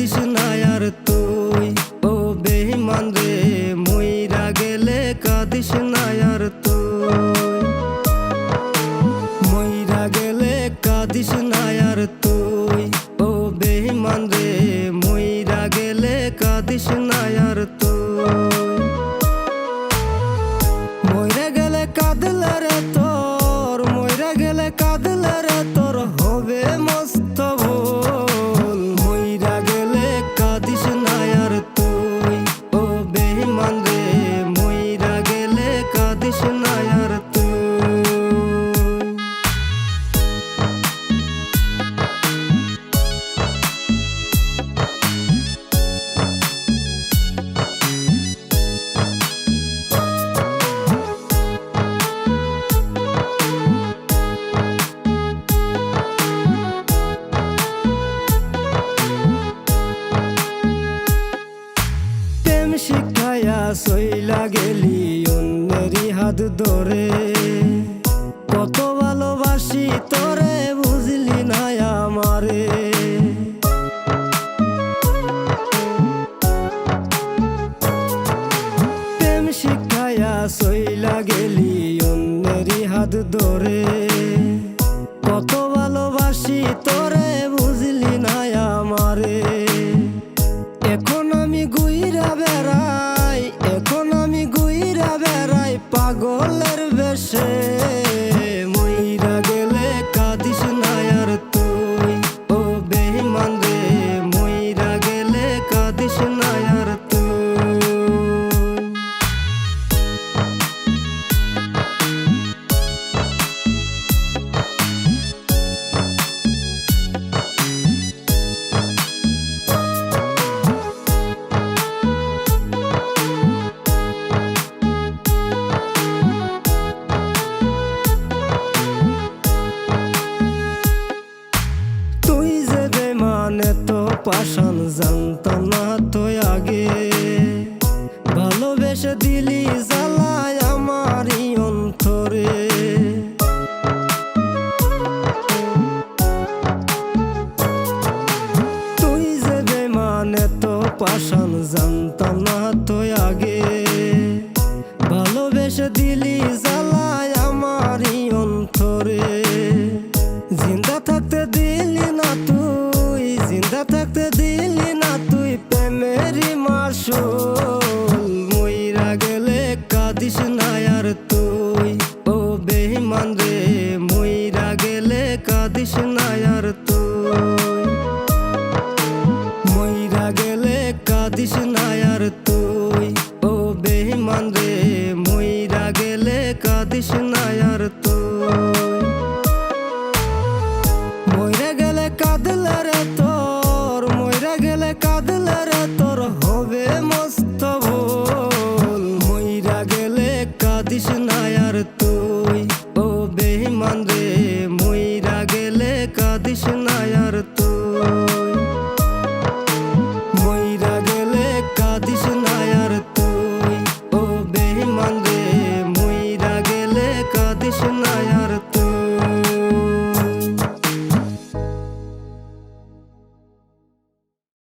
This না আর তুই। ও বেহিমান রে, মুইরা গেলে কাঁদিস না আর তুই। মইরা গেলে কাঁদিস না আর তুই। ও বেহিমান রে, মুইরা গেলে কাঁদিস না আর তুই। মইরা গেলে কাঁদলে রে প্রেম শিখাইয়া সইলা গেলি অন্যেরই হাত ধরে। কত ভালোবাসি তোরে বুঝলি নাই আমারে। প্রেম শিখাইয়া সইলা গেলি অন্যেরই হাত ধরে। পাশান জানতাম না তো আগে। ভালোবেসে দিলি জ্বালায় আমারই অন্তরে। তুই যে বেমানে তো পাশান জানতাম না তো আগে। ভালোবেসে দিলি জিন্দা থাকতে দিলি না তুই প্রেমেরই মাসুল মইরা গেলে কাঁদিস না আর তুই। ও বেঈমান রে, মইরা গেলে কাঁদিস না আর তুই। মইরা গেলে কাঁদিস না আর তুই। ও বেঈমান রে গেলে কাঁদিস না আর তুই। আর তুই। ও বেহমান রে, মইরা গেলে কাঁদিস না আর তুই। মইরা গেলে কাঁদিস না তুই। ও বেহমান রে, মইরা গেলে কাঁদিস না